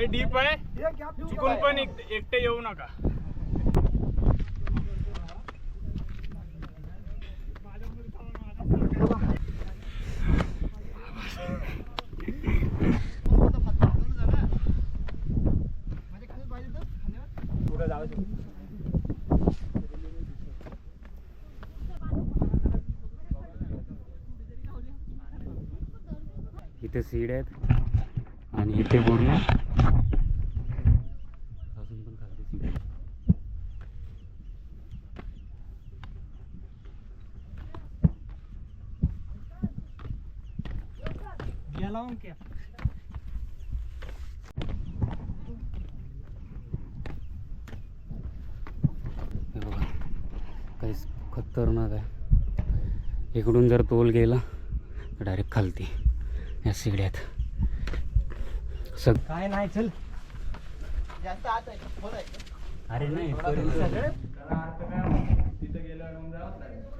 लय डीप आहे. चुकून पण एक- एकटे येऊ नका. इथे सीड आहेत. आणि इथे पूर्ण अजून पण खालती सीड आहे गेला क्या हे बघा काहीच खतरनाक आहे. इकडून जर तोल गेला तर डायरेक्ट खालती या सिगड्यात सग काय नाही चल. अरे नाही तिथे गेल्यावर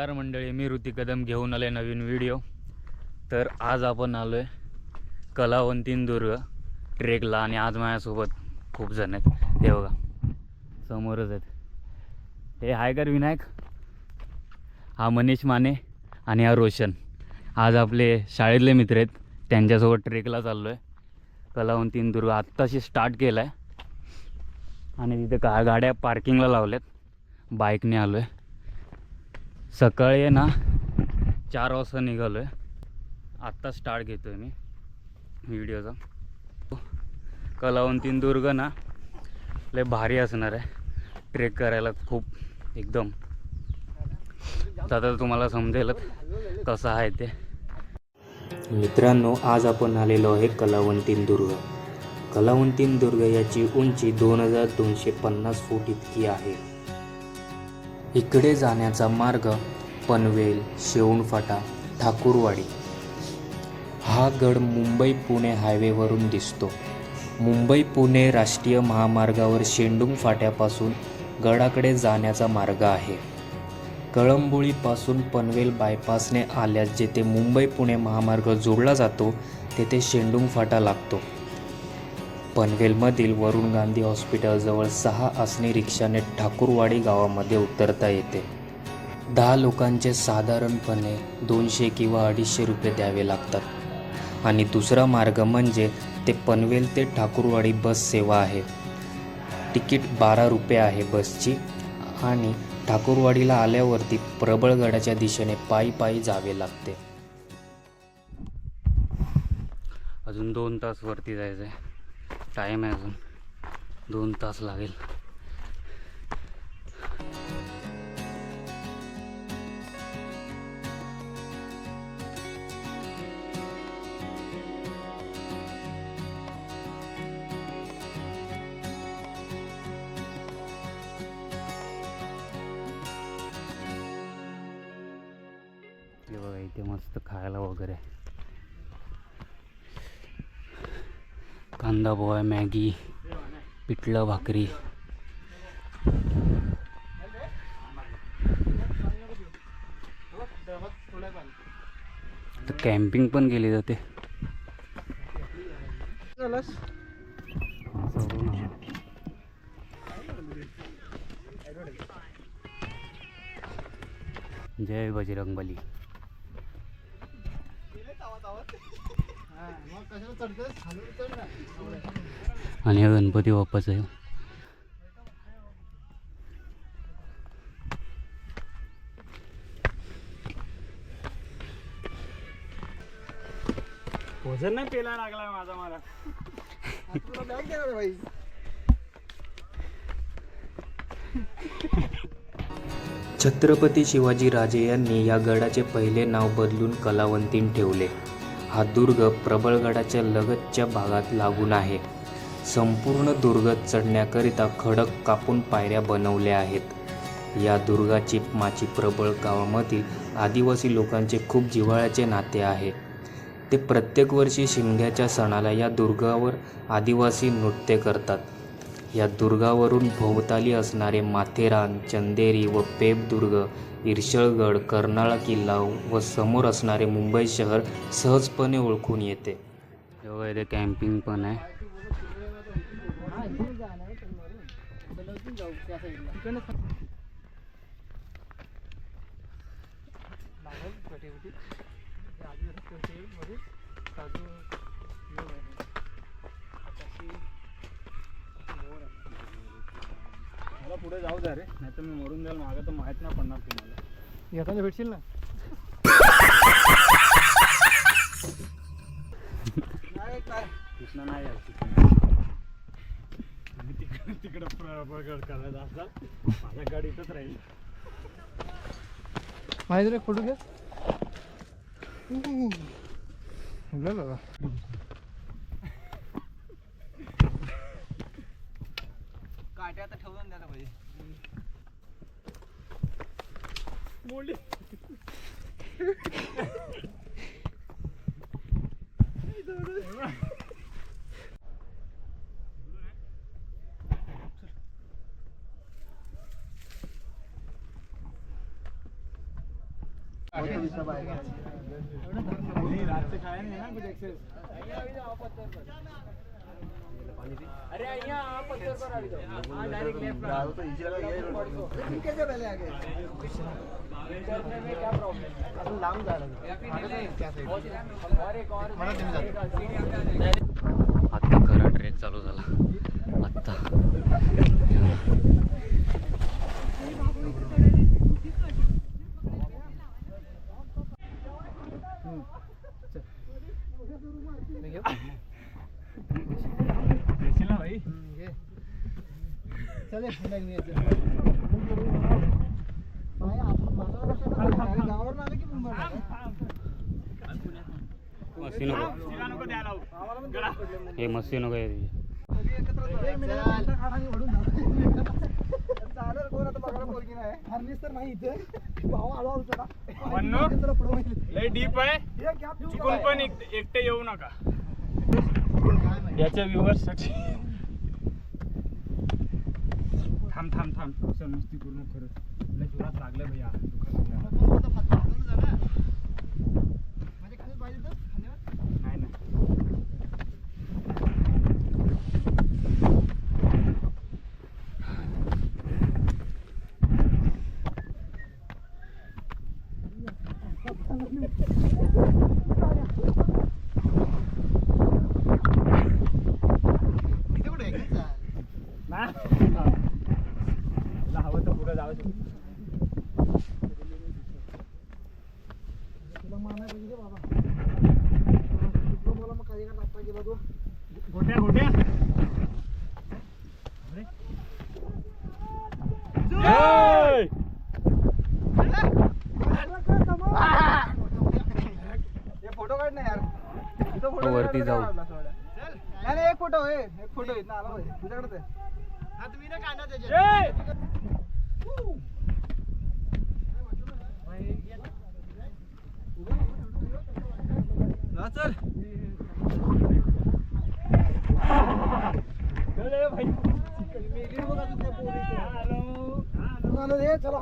नमस्कार मंडळी मी ऋती कदम घेऊन आले नवीन व्हिडिओ तर आज आपण आलो आहे कलावंतीन दुर्ग ट्रेकला आणि आज माझ्यासोबत खूप जण आहेत. हे बघा समोरच आहेत. हे हायकर विनायक हा मनीष माने आणि हा रोशन. आज आपले शाळेतले मित्र आहेत त्यांच्यासोबत ट्रेकला चाललो आहे कलावंतीन दुर्ग आत्ताशी स्टार्ट केला आहे आणि तिथे का गाड्या पार्किंगला लावल्यात. बाईकने आलो आहे सकाळी ना चार वाजता निघालो आहे आत्ता स्टार्ट घेतो आहे मी व्हिडिओचा. कलावंतीन दुर्ग ना लय भारी असणार आहे. ट्रेक करायला खूप एकदम. आता तुम्हाला समजेलच कसं आहे ते. मित्रांनो आज आपण आलेलो आहे कलावंतीन दुर्ग. कलावंतीन दुर्ग याची उंची दोन हजार दोनशे पन्नास फूट इतकी आहे. इकडे जाण्याचा मार्ग पनवेल शेवणफाटा ठाकूरवाडी. हा गड मुंबई पुणे हायवेवरून दिसतो. मुंबई पुणे राष्ट्रीय महामार्गावर शेंडुंग फाट्यापासून गडाकडे जाण्याचा मार्ग आहे. कळंबोळीपासून पनवेल बायपासने आल्यास जेथे मुंबई पुणे महामार्ग जोडला जातो तेथे शेंडुंग फाटा लागतो. पनवेलमधील वरुण गांधी हॉस्पिटलजवळ सहा आसनी रिक्षाने ठाकूरवाडी गावामध्ये उतरता येते. दहा लोकांचे साधारणपणे दोनशे किंवा अडीचशे रुपये द्यावे लागतात. आणि दुसरा मार्ग म्हणजे ते पनवेल ते ठाकूरवाडी बस सेवा आहे. तिकीट बारा रुपये आहे बसची आणि ठाकूरवाडीला आल्यावरती प्रबळगडाच्या दिशेने पायी पायी जावे लागते. अजून दोन तास वरती जायचं आहे टाईम आहे अजून. दोन तास लागेल. कांदा पोहा मॅगी पिठलं भाकरी. तर कॅम्पिंग पण केली जाते. जय बजरंगबली. आणि हा गणपती बाप्पाचा आहे. भोजन नाही पेला लागला माझा मला. छत्रपती शिवाजी राजे यांनी या गडाचे पहिले नाव बदलून कलावंतीन ठेवले. हा दुर्ग प्रबळगडाच्या लगतच्या भागात लागून आहे. संपूर्ण दुर्ग चढण्याकरिता खडक कापून पायऱ्या बनवल्या आहेत. या दुर्गाची माची प्रबळ गावामधील आदिवासी लोकांचे खूप जिव्हाळ्याचे नाते आहे. ते प्रत्येक वर्षी शिमग्याच्या सणाला या दुर्गावर आदिवासी नृत्य करतात. या दुर्गावरून भोवताली असणारे माथेरान चंदेरी व पेबदुर्ग इरशळगड कर्नाळा किल्ला व समोर असणारे मुंबई शहर सहजपणे ओळखून येते इथे कॅम्पिंग पण आहे पुढे जाऊ द्या रे. नाही तर मी मरून जाईल मागं तर माहीत नाही पडणार तुम्हाला. येताना भेटशील ना. कृष्णा नाही यार तुम्ही तिकडे तिकडं प्र- प्रगट करायचा असाल माझ्या गाडी इथंच राहील. माहिती रे फोटो घे. पाहिजे मोडली रात से खाया नहीं है ना कुछ एक्सेस अरे यहाँ आप पत्थर पर आ जाओ हाँ डायरेक्ट लेफ्ट डालो तो इजी लगा ये कैसे पहले आ गए करने में क्या प्रॉब्लम है अपन लांब जा रहे हैं क्या सही और एक और मला तुम्ही आत्ता खरा ट्रेक चालू झाला आत्ता देशील ना भाई चले गावावरून आले की मस्ती नको. द्यायला हो. हे मस्ती नको लय डीप आहे. चुकून पण एक- एकटे येऊ नका. याच्या व्ह्युअर्ससाठी थांब थांब थांब. असं मस्ती पूर्ण खरंच. लय जोरात लागलं भैया. दुखायला लागलं. नाही नाही ना तुला हवं तर पुढे जाऊ शकतो गोट्या गोट्या जय! फोटो काढ ना यार इथं तो photo वरती जाऊ. नाही नाही एक फोटो आहे एक फोटो आला पाहिजे तुझ्याकडे ते. जय! चल चल रे भाई आलो रे चला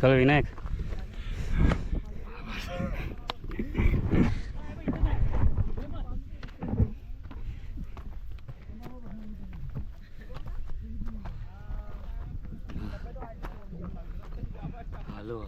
चल विनायक हॅलो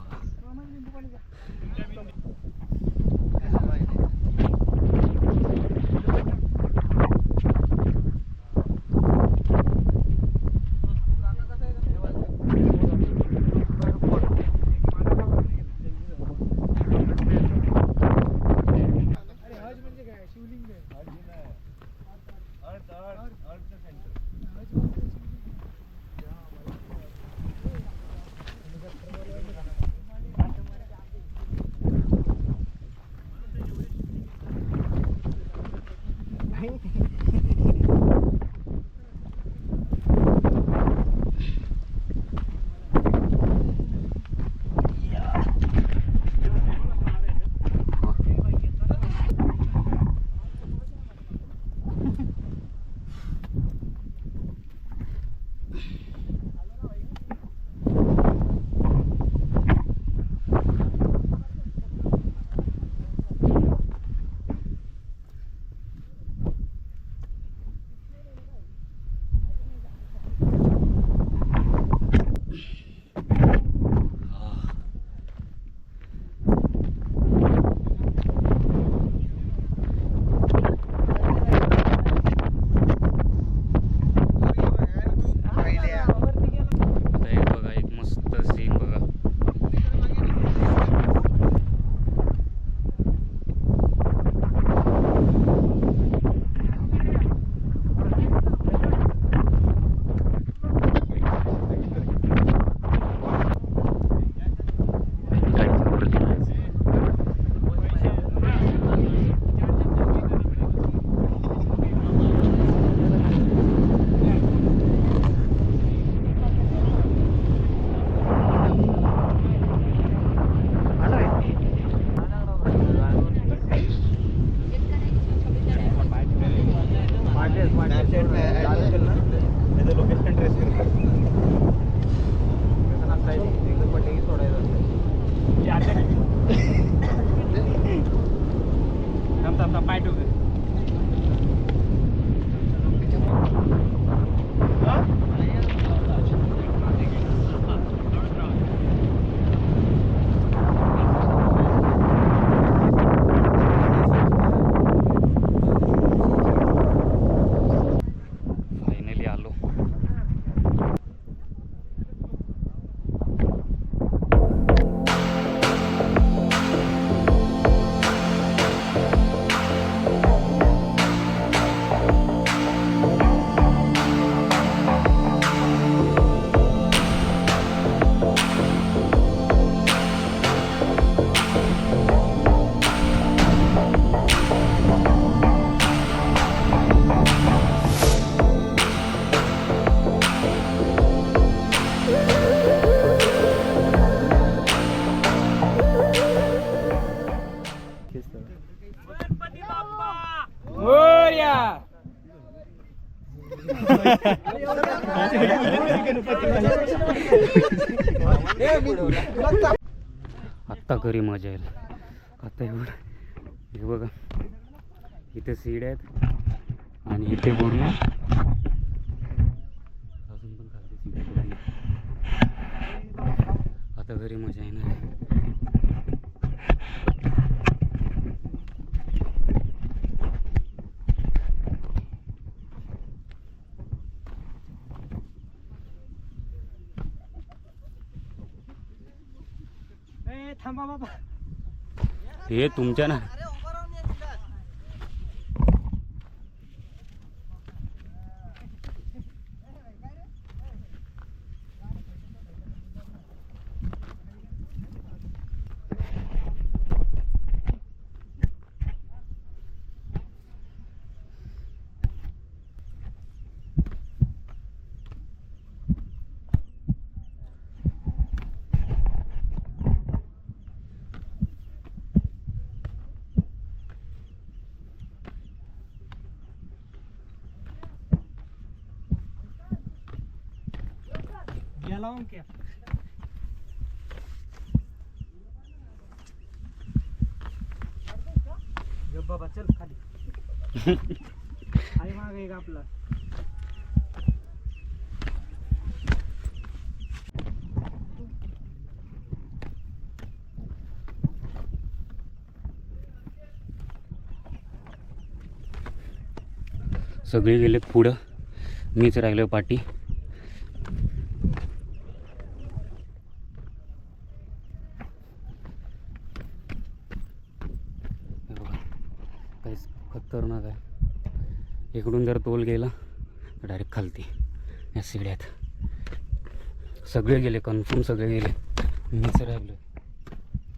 आत्ता खरी मजा येईल. आता एवढं हे बघा. इथे सीड आहेत. आणि इथे पूर्ण अजून पण खालती सीड आता घरी मजा येणार आहे. हे तुमच्या ना लावून क्या बाबा चल खाली. आई माग एक आपला. सगळे गेलेत पुढं. मीच राहिलो पाठी हे बघा काहीच खतरनाक आहे इकडून गेला डायरेक्ट खालती. या सिड्यात सगळे गेले कन्फर्म सगळे गेले. मीच राहिलो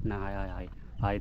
नाही आहे आहे आहेत.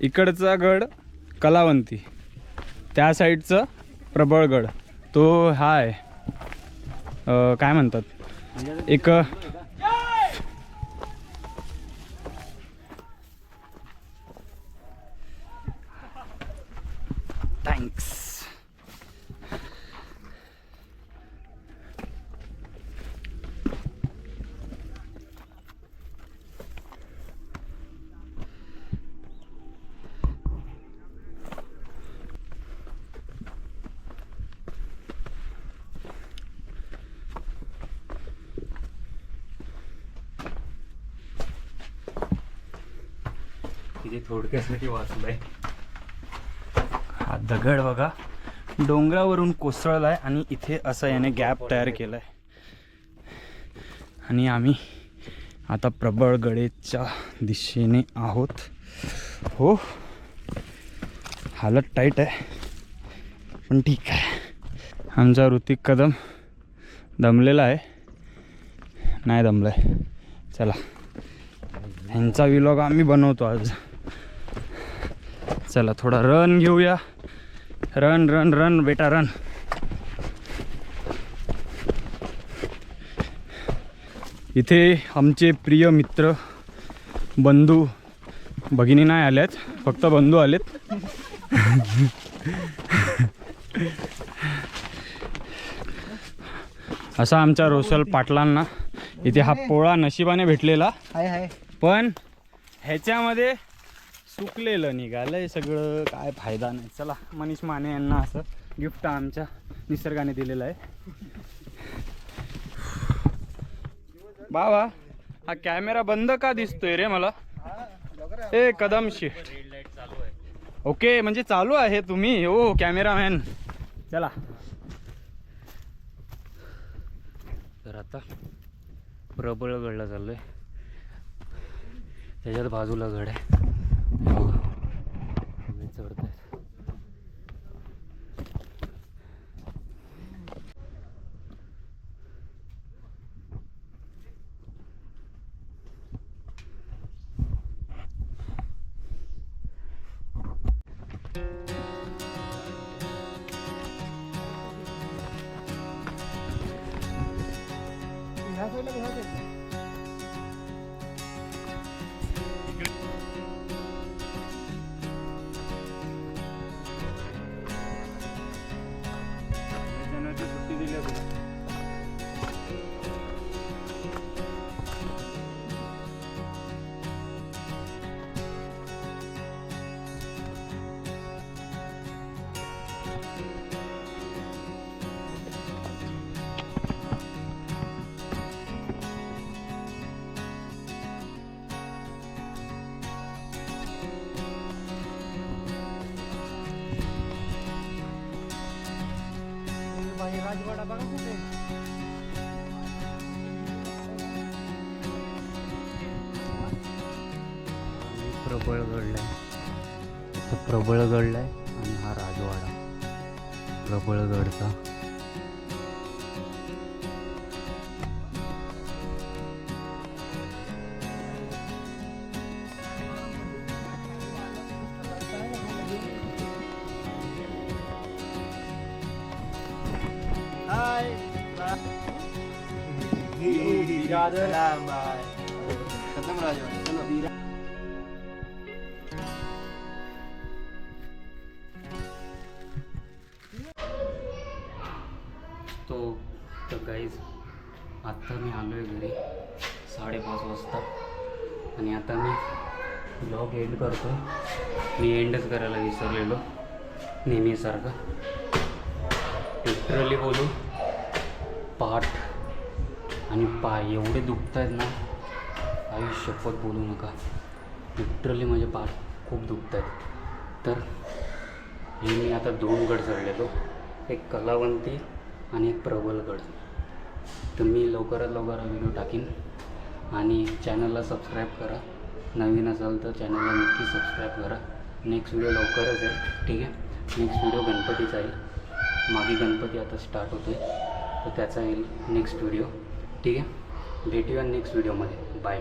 इकडचा गड कलावंती. त्या साईडचं प्रबळगड तो हा आहे काय म्हणतात? एक वाचलंय. हा दगड बघा. डोंगरावरून कोसळलाय आणि इथे असा याने गॅप तयार केलाय. आहे आणि आम्ही आता प्रबळगडेच्या दिशेने आहोत. हो. हालत टाईट आहे. पण ठीक आहे. आमचा ऋतिक कदम दमलेला आहे. नाही दमलाय. चला. ह्यांचा विलॉग आम्ही बनवतो आज. चला थोडा रन घेऊया. रन रन रन बेटा रन इथे आमचे प्रिय मित्र बंधू भगिनी नाही आल्यात फक्त बंधू आलेत. असा आमच्या रोसल पाटलांना इथे हा पोळा नशिबाने भेटलेला. पण ह्याच्यामध्ये सुकलेलं निघालंय सगळं. काय फायदा नाही. चला मनीष माने यांना असं गिफ्ट आमच्या निसर्गाने दिलेलं आहे. बाबा हा कॅमेरा बंद का दिसतोय रे मला? ए कदम शिफ्ट ओके म्हणजे चालू आहे तुम्ही? हो कॅमेरामॅन. चला. तर आता प्रबळगडला चाललोय. त्याच्यात बाजूला गड आहे राजवाडा बघा कुठे प्रबळ प्रबळगडला आहे इथं प्रबळगडला आहे आणि हा राजवाडा प्रबळगडचा एंडच करायला विसरलेलो नेहमीसारखं. लिटरली बोलू पाठ आणि पाय एवढे दुखत आहेत ना आयुष्यपत बोलू नका. लिटरली माझे पाठ खूप दुखत आहेत तर हे मी आता दोन गड चढलेलो एक कलावंती आणि एक प्रबलगड तर मी लवकरात लवकर व्हिडिओ टाकीन आणि चॅनलला सबस्क्राईब करा. नवीन असाल तर चॅनलला नक्की सबस्क्राईब करा. नेक्स्ट व्हिडिओ लवकरच आहे ठीक आहे? नेक्स्ट व्हिडिओ गणपतीचा येईल मागे गणपती आता स्टार्ट होतो आहे तर त्याचा येईल नेक्स्ट व्हिडिओ ठीक आहे? भेटूया नेक्स्ट व्हिडिओमध्ये बाय